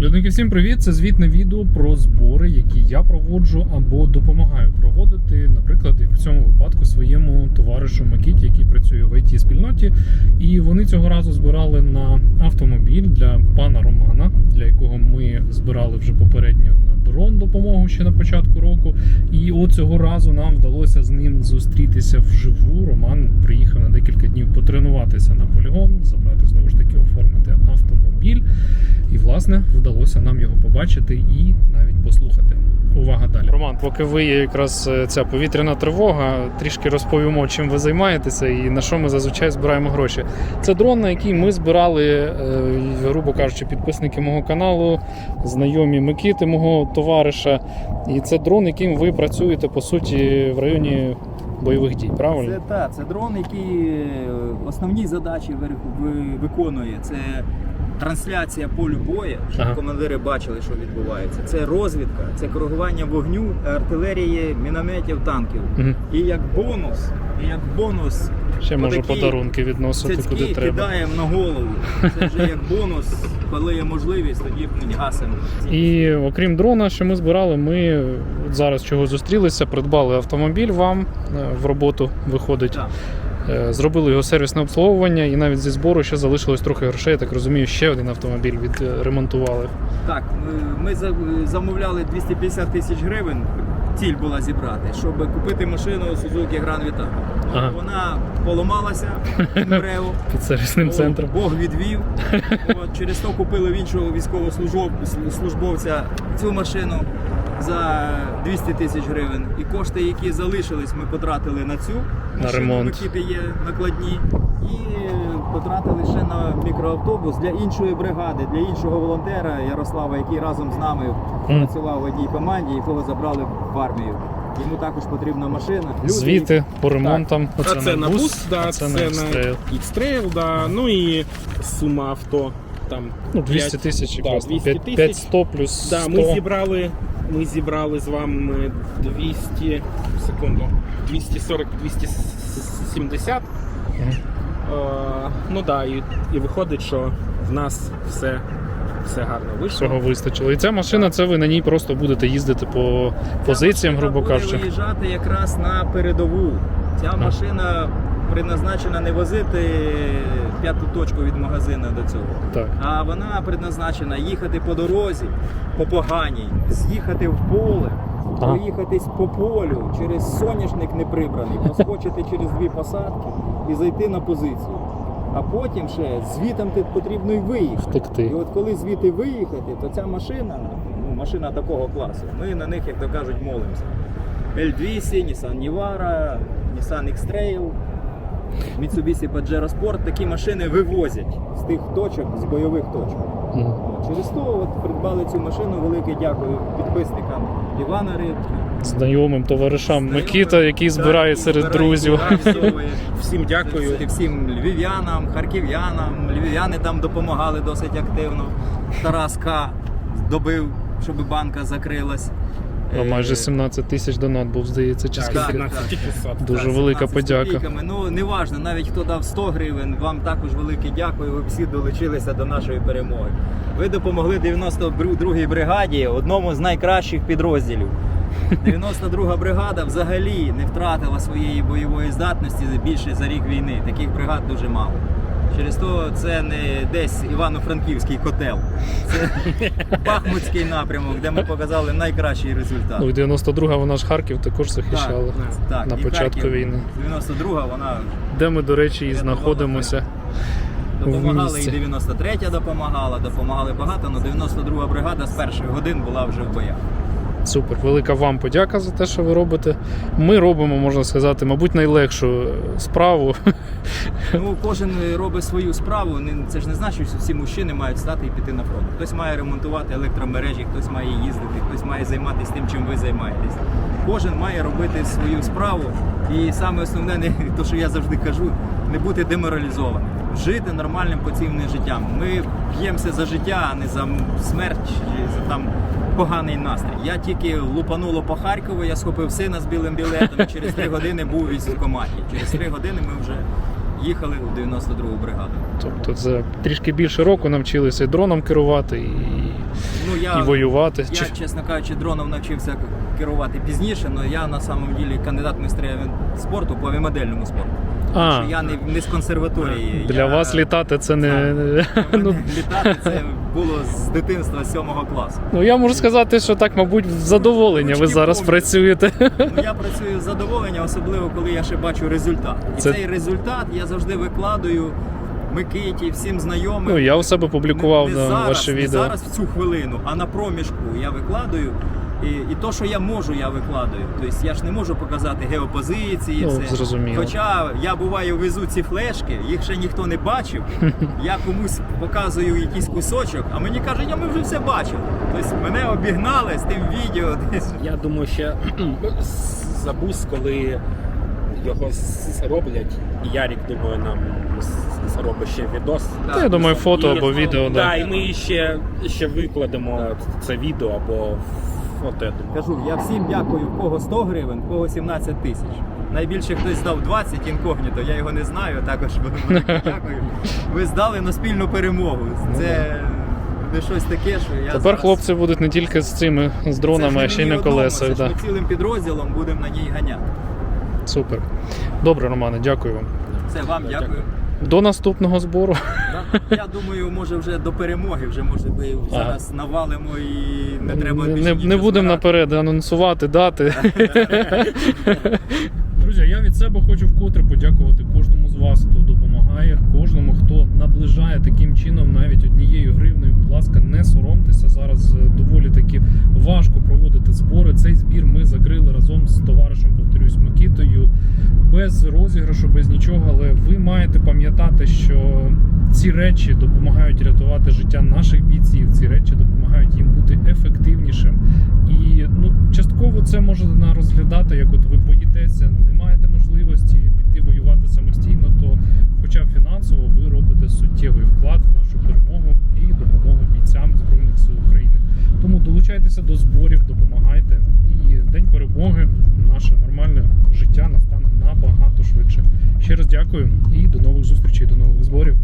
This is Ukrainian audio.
Людники, всім привіт! Це звітне відео про збори, які я проводжу або допомагаю проводити, наприклад, як в цьому випадку своєму товаришу Макіті, який працює в it спільноті. І вони цього разу збирали на автомобіль для пана Романа, для якого ми збирали вже попередньо на дрон допомогу ще на початку року. І от цього разу нам вдалося з ним зустрітися вживу. Роман приїхав на декілька днів потренуватися на полігон, забрати знову ж таки оформити власне вдалося нам його побачити і навіть послухати. Увага далі. Роман, поки ви є якраз е, ця повітряна тривога, трішки розповімо, чим ви займаєтеся і на що ми зазвичай збираємо гроші. Це дрон, на який ми збирали, е, грубо кажучи, підписники мого каналу, знайомі Микити, мого товариша. І це дрон, яким ви працюєте по суті в районі бойових дій. Правильно? Це так, це дрон, який е, основні задачі ви- ви- виконує. Це трансляція полю бою, щоб Ага. командири бачили, що відбувається. Це розвідка, це коригування вогню, артилерії, мінометів, танків. Мгм. І як бонус, і як бонус, Ще можу подарунки відносити куди цяцьки треба. кидаємо на голову. Це вже як бонус, коли є можливість, тоді гасимо. І окрім дрона, що ми збирали, ми зараз чого зустрілися, придбали автомобіль вам е, в роботу виходить. Так. Е, Зробили його сервісне обслуговування, і навіть зі збору ще залишилось трохи грошей. Я так розумію, ще один автомобіль відремонтували. Так, ми- ми за- замовляли 250 тисяч гривень. Ціль була зібрати, щоб купити машину Suzuki Grand Vitara. Ага. Вона поламалася МРЕО. Під сервісним центром. Бог відвів. От, через то купили в іншого військовослужбовця цю машину за 200 тисяч гривень. І кошти, які залишились, ми потратили на цю машину, ремонт. які є накладні. І потратили ще на мікроавтобус для іншої бригади, для іншого волонтера Ярослава, який разом з нами працював в одній команді, якого забрали в армію. Йому також потрібна машина. Люди, Звіти по ремонтам. А це на бус, да, а це це, на на X-Trail. Да, ну і сума авто там Ну, 200 тисяч да, якраз. 200 5, тисяч. 500 плюс 100. Да, ми зібрали, ми зібрали з вами 200, секунду, 240, 270. Мгм. Е, ну да, і, і виходить, що в нас все, все гарно вийшло. Всього вистачило. І ця машина, це ви на ній просто будете їздити по позиціям, машина грубо буде кажучи. виїжджати якраз на передову. Ця машина предназначена не возити п'яту точку від магазину до цього. Так. А вона предназначена їхати по дорозі, по поганій, з'їхати в поле, Ага. проїхатись по полю, через соняшник неприбраний, проскочити через дві посадки і зайти на позицію. А потім ще звітом ти потрібно й виїхати. Втекти. І от коли звідти виїхати, то ця машина, ну, машина такого класу, ми на них, як то кажуть, молимося. L200, Nissan Navara, Nissan X-Trail, Mitsubishi Pajero Sport такі машини вивозять з тих точок, з бойових точок. От, Через то от придбали цю машину. Велике дякую підписникам Івана Рибки. Знайомим товаришам знайомим, Микита, який збирає який серед збирає, друзів. Всім дякую. Це Всім львів'янам, харків'янам. Львів'яни там допомагали досить активно. Тарас К. добив, щоб банка закрилась. А майже Е, 17 тисяч донат був, здається, чи Так, скільки. так, 17 тільки сот. Дуже так, велика 17 з подяка. копійками. Ну не важно, навіть хто дав 100 гривень, вам також велике дякую. Ви всі долучилися до нашої перемоги. Ви допомогли 92-й бригаді, одному з найкращих підрозділів. 92 бригада взагалі не втратила своєї бойової здатності більше за рік війни. Таких бригад дуже мало. Через то це не десь Івано-Франківський котел, це Бахмутський напрямок, де ми показали найкращий результат. Ну, і 92-га вона ж Харків також захищала Так, на і початку Харків, війни. 92 вона Де ми, до речі, і знаходимося. В допомагала, і місті. 93 допомагала, допомагали багато, але 92 бригада з перших годин була вже в боях. Супер, велика вам подяка за те, що ви робите. Ми робимо, можна сказати, мабуть, найлегшу е, справу. Ну, кожен робить свою справу. Це ж не значить, що всі мужчини мають стати і піти на фронт. Хтось має ремонтувати електромережі, хтось має їздити, хтось має займатися тим, чим ви займаєтесь. Кожен має робити свою справу. І саме основне, не то, що я завжди кажу, не бути деморалізованим. Жити нормальним поцівним життям. Ми б'ємося за життя, а не за смерть чи за там поганий настрій. Я тільки лупануло по Харкову, я схопив сина з білим білетом. і Через три години був у військкоматі. Через три години ми вже їхали у 92-гу бригаду. Тобто, це трішки більше року навчилися дроном керувати, і Ну, я, і воювати. я, Чи... чесно кажучи, дроном навчився керувати пізніше, але я на самом ділі кандидат в майстри спорту по авіамодельному спорту. А, Що я не, не з консерваторії. для я, вас літати це не. Ну, літати це було з дитинства сьомого класу. ну я можу сказати, що так, мабуть, в задоволення ви зараз помню. працюєте. Ну, я працюю з задоволення, особливо коли я ще бачу результат. І Це- цей результат я завжди викладаю Микиті, всім знайомим. Ну, я у себе публікував не, не да, зараз, ваше не відео. зараз в цю хвилину, а на проміжку я викладаю. І, і то, що я можу, я викладаю. Тобто я ж не можу показати геопозиції. Ну, все. зрозуміло. Хоча я буваю везу ці флешки, їх ще ніхто не бачив. я комусь показую якийсь кусочок, а мені кажуть, я ми вже все бачили. Тобто мене обігнали з тим відео десь. Я думаю, ще забусь, коли його роблять. І Ярік, думаю, нам зробить ще відос. Та, я думаю, фото І- або відео, Да, да. і ми ще, ще викладемо це відео або я думаю. Кажу, я всім дякую, в кого 100 гривень, в кого 17 тисяч. Найбільше хтось здав 20 інкогніто, я його не знаю, також велике дякую. Ви здали на спільну перемогу. Це не щось таке, що я Тепер зараз... хлопці будуть не тільки з цими з дронами, а ще й на одному, колесах. Це ж Да. ми цілим підрозділом будемо на ній ганяти. Супер. Добре, Романе, дякую вам. Це вам Дякую. дякую. До наступного збору. Я думаю, може вже до перемоги, вже може ми зараз навалимо і не треба не, більше не, не будемо наперед анонсувати дати. Друзі, я від себе хочу вкотре подякувати кожному з вас, хто допомагає, кожному, хто наближає таким чином навіть однією гривнею. Будь ласка, не соромтеся. Зараз е, доволі таки важко проводити збори. Цей збір ми закрили разом з товаришем, повторюсь, Микитою. Без розіграшу, без нічого, але ви маєте пам'ятати, що ці речі допомагають рятувати життя наших бійців. Ці речі допомагають їм бути ефективнішим. І ну, частково це можна розглядати, як от ви боїтеся, не маєте можливості піти воювати самостійно, то хоча б фінансово ви робите суттєвий вклад в нашу перемогу і допомогу бійцям Збройних сил України. Тому долучайтеся до зборів, допомагайте. І день перемоги, наше нормальне життя настане набагато швидше. Ще раз дякую і до нових зустрічей, до нових зборів.